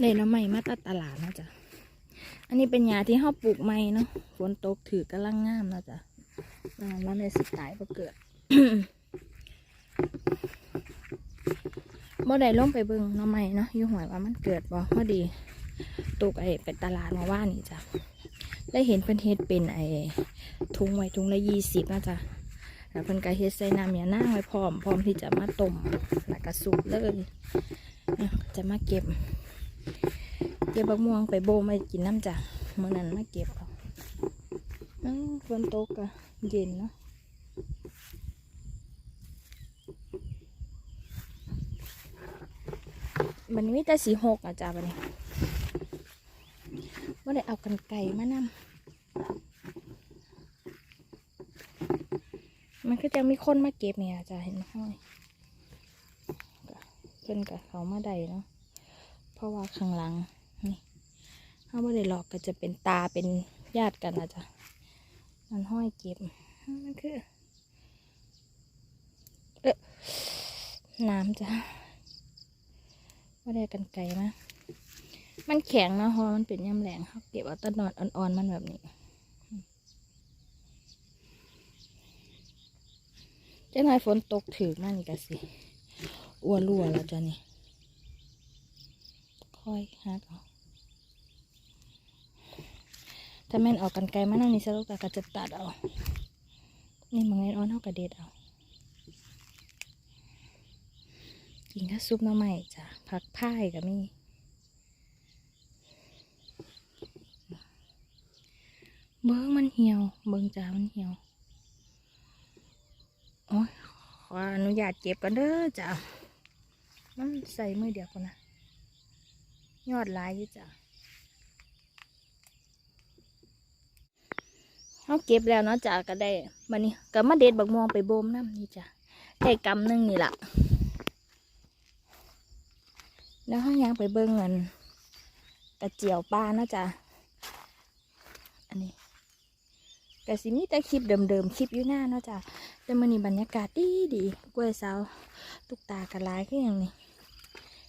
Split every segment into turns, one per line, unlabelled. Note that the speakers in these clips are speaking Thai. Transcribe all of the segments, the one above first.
เลยน้ำใหม่มาตัดตลาดนาะจ้ะอันนี้เป็นยาที่เฮาปลูกใหม่เนาะ ฝนตกถือกำลังงามนะจ้ะอ่ามันเลยสิตายบ่เกิดบ่ได้ลงไปเบิ่งน้ำใหม่เนาะอยู่หวยว่ามันเกิดบ่พอดีตกไอ้เป็นตลาดมาว่านี่จ้ะได้เห็นเพิ่นเฮ็ดเป็นไอ้ถุงไว้ถุงละยี่สิบนาะจ้ะแล้วเพิ่นก็เฮ็ดใส่น้ำยานั่งไว้พร้อมพร้อมที่จะมาต้มแล้วก็สุกเลยจะมาเก็บ เก็บบักม่วงไปโบมากินน้ำจ้ะเมื่อนั้นมาเก็บเอาฝนตกอะเย็นเนาะมันมีแต่สีหกอะจ้ะบันนี้ว่าได้เอากันไก่มานำมันก็จะมีคนมาเก็บเนี่ยจ้ะเห็นไหมเพิ่นกับเขามาได้เนาะ ราะว่าข้างหลังนี่ถ้าไม่ได้หลอกก็จะเป็นตาเป็นญาติกันนะจ๊ะมันห้อยเก็บมันคือเออน้ำจ้ะไม่ได้กันไกลนะมันแข็งนะเพราะมันเป็นย่ำแหลงเขาเก็บเอาต้นนอนอ่อนๆมันแบบนี้เจ้านายฝนตกถือมากนี่กะสิอ้วนรั่วแล้วจ้ะนี่ ค่อยหักเอาถ้าแม่นออกกันไกลมานั่งนี่สรุปก็จะตัดเอา นี่มังเงินอ้อนเท่ากับเด็ดเอากินข้าวซุปหน้ำใหม่จ้ะผักพ่ายกับมี่เบิ้งมันเหี่ยว เบิ้งจ้ามันเหี่ยว โอ้ยขออนุญาตเก็บกันเด้อจ้ะมันใส่มือเดียวกันนะ ยอดลายอยู่จ้ะเขาเก็บแล้วเนาะจ้ะก็ได้บันนี้ก็มาเด็ดบักม่วงไปโบมน้ำนี่จ้ะได้กำหนึงนี่ละแล้วเขายังไปเบิ้งเงินกระเจียวปลาเนาะจ้ะอันนี้กระสิมีแต่คลิปเดิมๆคลิปอยู่หน้าเนาะจ้ะแต่มันนี้บรรยากาศดีดีกล้วยสาวตุกตากระลายขึ้นอย่างนี้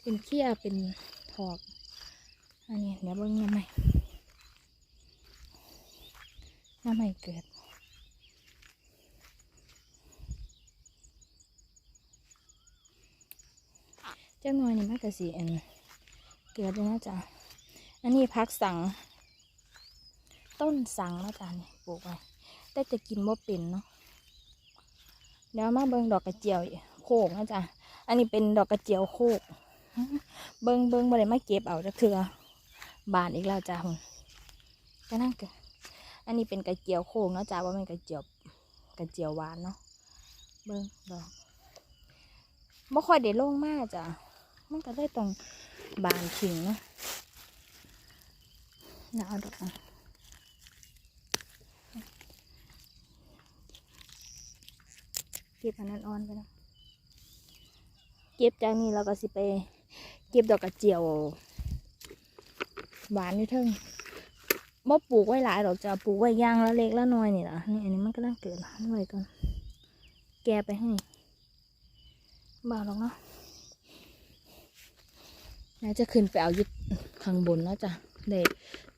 เป็นเขี้ยเป็นถอก อันนี้เดี๋ยวเบิ้งน้ำใหม่น้ำใหม่เกิดเจ้าหน่อยนี่มากกะสีอันเกิดเลยนะจ๊ะอันนี้พักสัง ต้นสังนะจ๊ะนี่ปลูกไว้แต่จะกินบ่เป็นเนาะเดี๋ยวมาเบิ่งดอกกระเจียวโคกนะจ๊ะอันนี้เป็นดอกกระเจียวโคก เบิงเบิงบ่ได้มาเก็บเอาจากเถือ บานอีกแล้วจ้าหุ่นก็นั่งกิดอันนี้เป็นกระเจียวโค้งเนาะจ้าว่าเป็นกระเจียวกระเจียวหวานเนาะเบิงดอกบ่ค่อยได้ลงมากจ้ะมันก็ได้ตรงบานขิงเนาะน่าเอาดอกเก็บอันนั้นอ่อนไปแล้วเก็บจากนี้เราก็สิไป เก็บดอกกระเจียว หวานอยู่เทิงบ่ปลูกไว้หลายดอกจะปลูกไว้ย่างละเล็กละน้อยนี่ละนี่อันนี้มันก็ต้องเกิดละไว้ก่อนแกไปให้บ่าวหรอกเนาะแล้วจะขึ้นไปเอายึดข้างบนเนาะจ้ะเด็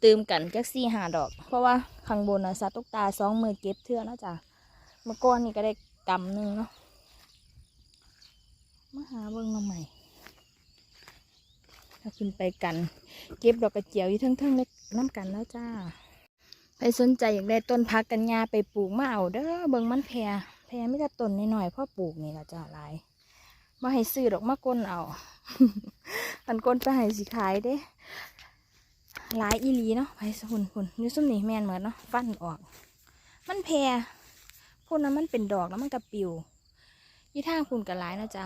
เติมกันจักสี่หาดอก เพราะว่าข้างบนนะซาตุกตาสองมือเก็บเทือเนาะจ้ะเมื่อก่อนนี่ก็ได้กำหนึ่งเนาะมาหาเบิ่งมาใหม่ ถ้าขึ้นไปกัน เก็บดอกกระเจียวอยู่ทั้งๆเล็กน้ำกันแล้วจ้าไปสนใจอยากได้ต้นพักกันยาไปปลูกมาเอาเด้อเบิ่งมันแพรแพรไม่ได้ต้นหน่อยๆพ่อปลูกนี่ละจ้าหลายมาให้ซื้อดอกมะก้นเอาอันก้นไปให้สิขายเด้หลายอีลีเนาะไปสหุ่นหุ่นอยูซุ่มนี่แมนเหมือนเนาะฟันออก มันแพรพุ่นนั้นมันเป็นดอกแล้วมันกระปิวยี่ทางพุ่นกระหลายนะจ้า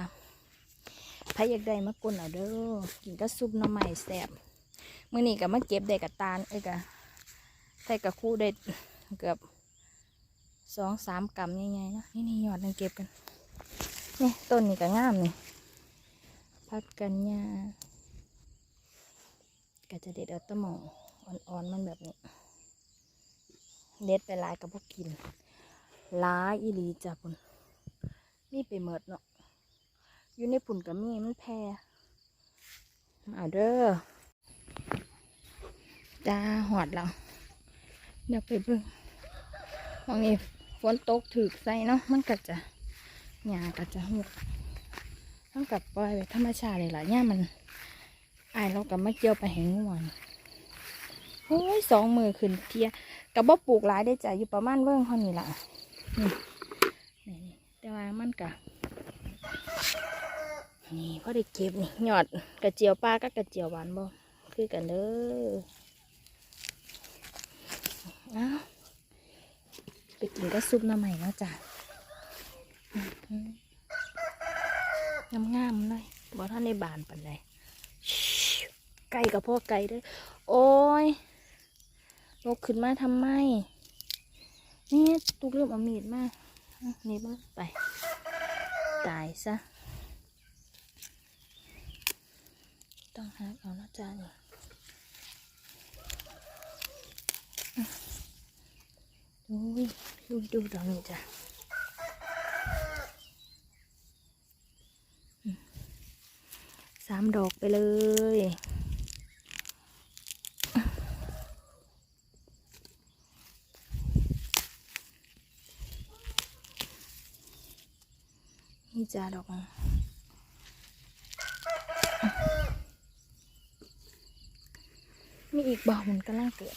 ใครอยากได้มากลนเอาเด้อกินก็ซุปน้ำใหม่แซ่บมื่อนี้ก็มาเก็บได้กับตาลเอ้ยกะใส่กับคู่ได้เกือบสองสามกำใหญ่ๆเนาะนี่นี่ยอดนึงเก็บกันนี่ต้นนี้ก็งามนี่พักกันยาก็จะเด็ดเอาตะหมองอ่อนๆมันแบบนี้ เด็ดไปหลายกับพวกกินลายอีหลีจ้ะปุ่นมีไปเมิดเนาะ อยู่ในผุ่นกับมีมันแพรเอาเด้อจ้าหอดเราเดี๋ยวไปเบิ่งมองนี้ฝนตกถึกใส่เนาะมันก็จะหญ้าก็จะหุบต้องกับปล่อยไปธรรมชาติเลยล่ะหญ้ามันอายเรากับมาเกี่ยวไปแหงง่วนโอ้ยสองมือขึ้นเทียกับบ่ปลูกหลายได้จ้ะอยู่ประมาณเบิ่งเท่านี้ล่ะนี่แต่ว่ามันกะ นี่พอได้เก็บนี่หยอดกระเจียวปลากับกระเจียวหวานบ่คือกันเด้อเอาไปกินก็ซุปน้ำใหม่แล้วจ้ะงามงามๆเลยบอท่านในบานปันเลยไก่กับพ่อไก่ด้วยโอ้ยลกขึ้นมาทำไม นี่ตุกเริ่มเอามีดมาอะนี่บ้างไป ตายซะ ต้องหาเอานะจ้านี่โอ้ยดูดูตรงนี้จ้ะสามดอกไปเลยนี่จ้าดอกอะ มีอีกบ่อมันกำลังเกิด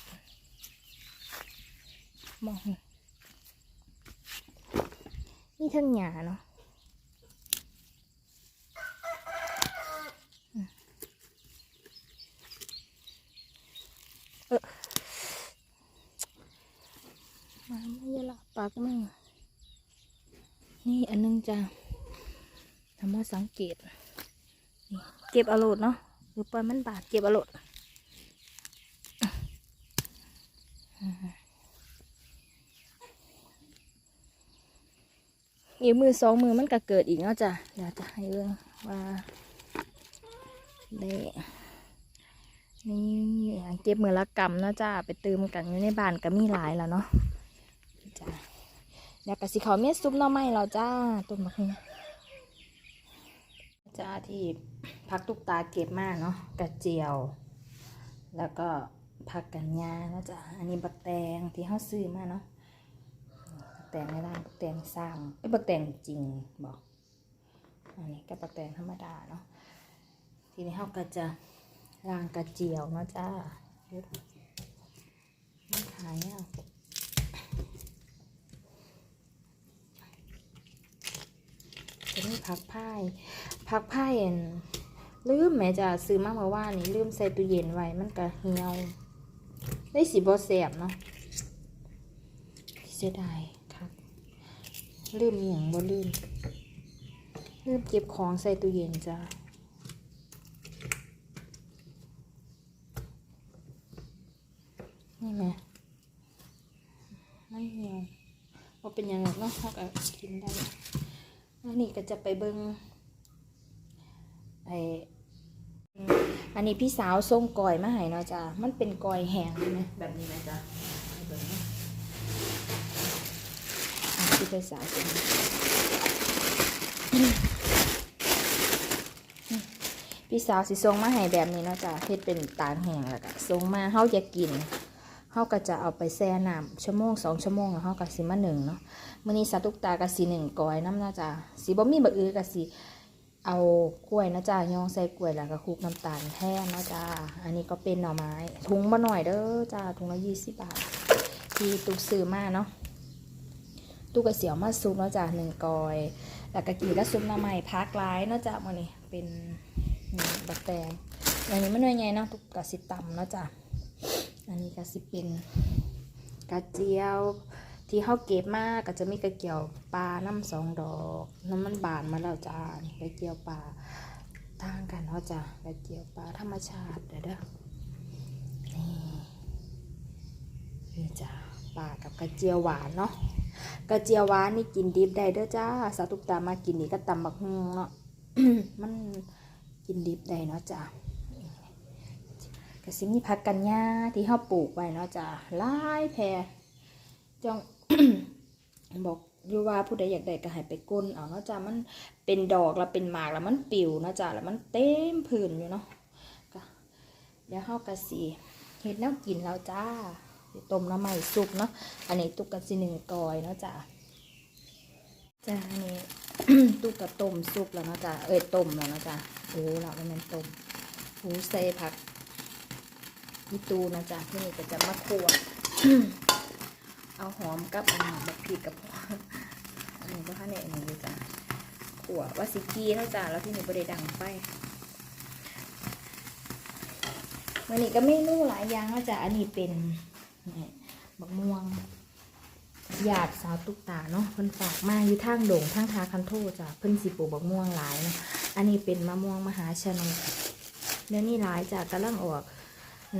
มองนี่ทั้งหยาเนาะอืมเออมาไม่ยละปากมึงนี่อันนึงจะทำมาสังเกต เก็บอาโลดเนาะหรือปล่อยมันบาดเก็บอาโลด อีกมือสองมือมันก็เกิดอีกเนาะจ้ะเดี๋ยวจะให้เรื่องว่าได้นี่เก็บมือละกำเนาะจ้ะไปเติมกันอยู่ในบ้านก็มีหลายแล้วเนาะจ้ะเดี๋ยวกะสิเขาเม็ดซุปหน่อไม้เราจ้าต้นมะฮุงจ้าที่พักตุกตาเก็บมาเนาะกระเจียว แล้วก็ผักกันยาเนาะจ้ะอันนี้บักแตงที่เขาซื้อมาเนาะ งในร้านบักแตงสร้างไอ้บักแตงจริงบอกอันนี้ก็บักแตงธรรมดาเนาะทีนี้เราก็จะล้างกระเจียวเนาะจ้าเฮ็ดมันขายอะจะมีผักพายผักพายอันลืมแม่จะซื้อมาเมื่อวานนี้ลืมใส่ตู้เย็นไว้มันก็เหี่ยวได้สีบอแสบเนาะเสียดาย ลืมอหย่างบ่ลืมลืมเก็บของใส่ตู้เย็นจ้านี่ไหมไม่เหี่ยวว่าเป็นยังไงเนาะเขาก็กินได้อันนี้ก็จะไปเบิงไออืมอันนี้พี่สาวส่งก่อยมาให้เนาะจ้ามันเป็นก่อยแห้งใช่ไหมแบบนี้ไหมจ้าเบิ่ง ไปสาวเป็นพี่สาวสิส่งมาให้แบบนี้เนาะจ้ะเฮ็ดเป็นตาแห้งแล้วก็ส่งมาเฮาจะกินเฮาก็จะเอาไปแช่น้ำชั่วโมงสองชั่วโมงแล้วเฮาก็สิมาหนึ่งเนาะมื้อนี้สาตุกตาก็สิหนึ่งก้อยน้ำเนาะจ้ะสิบ่มีบักอือก็สิเอากล้วยนะจ้ะย่องใส่กล้วยแล้วก็คลุกน้ำตาลแท้เนาะจ้ะอันนี้ก็เป็นหน่อไม้ถุงบ่หน่อยเด้อจ้ะถุงละ20บาท ที่ตุกซื้อมาเนาะ ตู้กระเสียวมาซุปเนาะจ้ะหนึ่งกอย แล้วก็กีก็ซุปหน้ำใหม่พักร้ายเนาะจ้ะมันนี่เป็นบักแตงอันนี้มันหน่วยไงเนาะตุกกะสิตำเนาะจ้ะอันนี้ก็สิเป็นกระเจียวที่เขาเก็บมากก็จะมีกระเจียวปลาน้ำสองดอกน้ำมันบานมาแล้วจ้านี่กระเจียวปลาต่างกันเนาะจ้ะกระเจียวปลาธรรมชาติเด้อนี่นี่จ้ะ ปลากับกระเจียวหวานเนาะกระเจียวหวานนี่กินดิบได้เด้อจ้าสาตุกตามากินนี่ก็ตำบักฮงเนาะมันกินดิบได้เนาะจ้าก็สิมีผักกันหญ้าที่เฮาปลูกไว้เนาะจ้าลายแพรจ้องบอกอยู่ว่าผู้ใดอยากได้ก็ให้ไปก้นเอาเนาะจ้ามันเป็นดอกแล้วเป็นหมากแล้วมันปิวเนาะจ้าแล้วมันเต็มพื้นอยู่เนาะเดี๋ยวเฮาก็สิเห็ดแน้ำกินแล้วจ้า ต้มน้ำใหม่สุกเนาะอันนี้ตุกกับสิหนึ่งกอยเนาะจ้าจ้าอันนี้ตุกกับต้มสุกแล้วเนาะจ้าเอ้ยต้มแล้วเนาะจ้าโอ้เราไม่แม่นต้มหูใส่ผักอีตูนะจ้าที่นี่ก็จะมาคั่วเอาหอมกับอันนี้แบบพริกกับอันนี้ก็ข้างในอันนี้จ้าขั่วว่าสิกีเนาะจ้าแล้วที่นี่บริดังไฟวันนี้ก็เมนูหลายอย่างเนาะจ้าอันนี้เป็น นี่บักม่วงญาติสาวตุกตาเนาะเพิ่นฝากมาอยู่ทางโด่งทางทาคันโทจ้ะเพิ่นสิปลูกบักม่วงหลายเนาะอันนี้เป็นมะม่วงมหาชนกเดี๋ยวนี้หลายจ้ะกำลังออก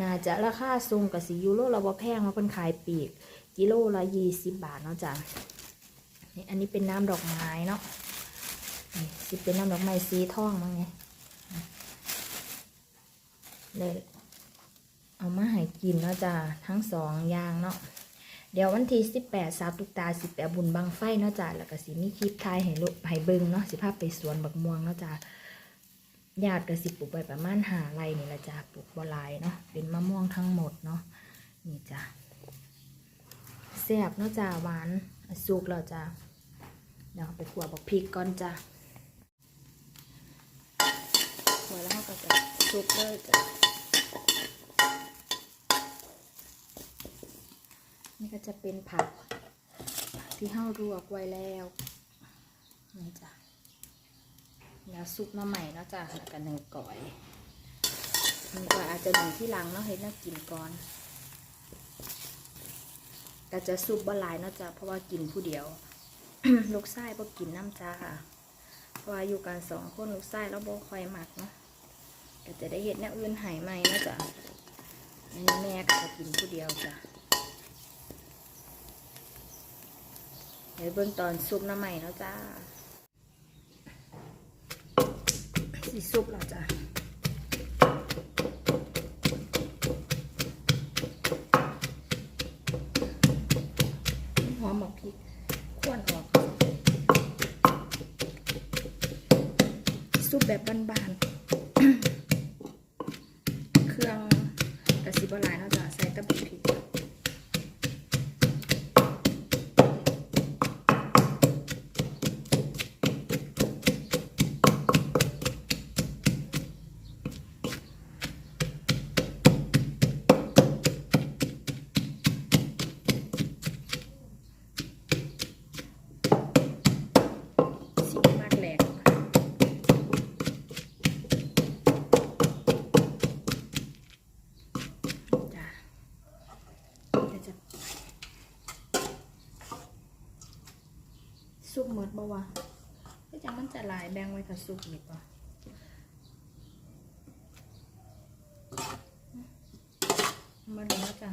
น่าจะราคาสูงกับสียูโรเราบ่แพงเนาเพิ่นขายปีก กิโลละยี่สิบบาทเนาะจ้ะนี่อันนี้เป็นน้ำดอกไม้เนาะนี่สิเป็นน้ำดอกไม้สีทองมั้งไงเลย เอามาให้กินเนาะจ้ะทั้งสองอย่างเนาะเดี๋ยววันที่สิบแปดสาวตุกตาสิบแปดบุญบังไฟเนาะจ้ะแล้วก็สิมีคลิปทายให้ลูกให้เบิ่งเนาะสิพาพไปสวนบักม่วงเนาะจ้ะญาติก็สิปลูกไปประมาณหาไรนี่ละจ้ะปลูกบัวลายเนาะเป็นมะม่วงทั้งหมดเนาะนี่จ้ะแซ่บเนาะจ้าหวานสุกแล้วจ้าเดี๋ยวไปขัวบอกพริกก่อนจ้าขัวแล้วก็จะสุกเลยจ้า นี่ก็จะเป็นผักที่เห่าลวกไว้แล้วนี่จ้ะแล้วซุปมาใหม่เนาะจ้าแล้วกันหนึ่งก่อยนี่ก็อาจจะหนึ่งที่หลังเนาะเห็นน่ากินก่อนก็จะซุปบะลายเนาะจ้ะเพราะว่ากินผู้เดียว ลูกไส้บ่กินน้ำจ้าเพราะว่าอยู่กันสองคนลูกไส้แล้วบ่คอยหมักเนาะก็จะได้เห็ดแนวอื่นหายใหมเนาะจ้ะอันนี้แม่ก็จะกินผู้เดียวจ้ะ เดี๋ยวเบิ่งตอนซุปน้ำใหม่เนาะจ้าสิซุปแล้วจ้ะหอมหมกพริกขวนออก ซุปแบบบานๆ เครื่องกระสิบหลายเนาะจ้ะใส่แตะบุกพริกสีมากแหลกจ้ะเดี๋ยวจะซุปหมดบ่วะก็จังมันจะ หลายแบ่งไว้กับซุปอีกป่ะมาดูแล้วจ้ะ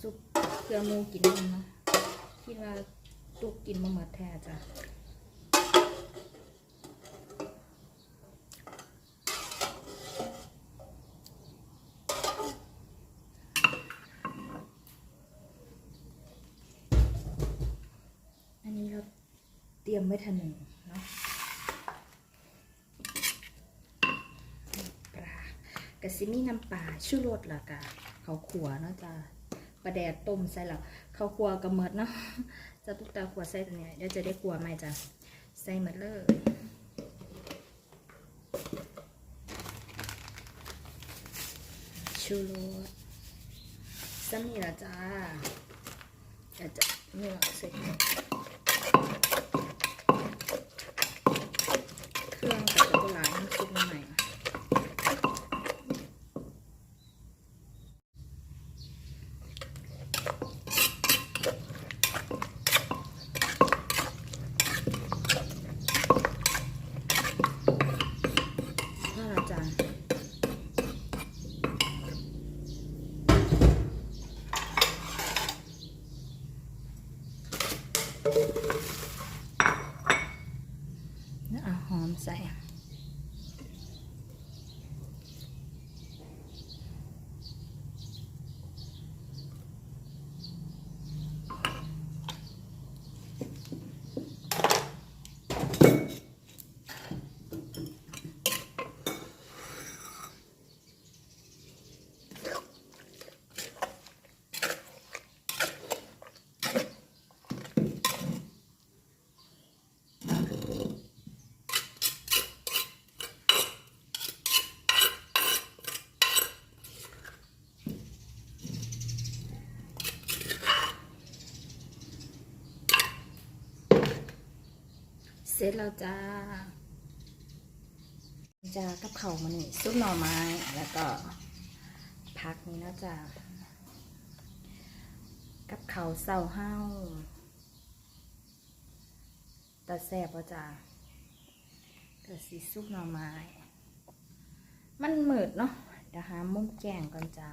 ซุปเกลือหมูกินมันเนาะคิดว่าตุกกินมาหมดแท้จ้ะอันนี้เราเตรียมไว้ทันหนึ่งเนาะปล ซีมีน้ำปลาชูรสละกะเขาวขัวเนาะจ้ะปลาแดดต้มใส่แล้วเขาวขัวกระเมิดเนาะจะตุกตาขัวใส่ตัวเนี้ยเดี๋ยวจะได้ขัวไหมจ้ะใส่หมดเลยชูรสซ้ำนี่ละจ้าจะจะนี่ละใส่เครื่องกับจะโบราณน้ำซุปมาใหม่ น่ารักจังแล้วเอาหอมใส่ ร็จแล้วจ้าจ้ากับเขามานี่ซุปหน่อไม้แล้วก็ผักนี่นะจ้ากับเขาเศร้าห้าวตาแซ่บป่ะจ้าก็สีซุปหน่อไม้ มันมืดเนาะเดี๋ยวหามุมแกงก่อนจ้า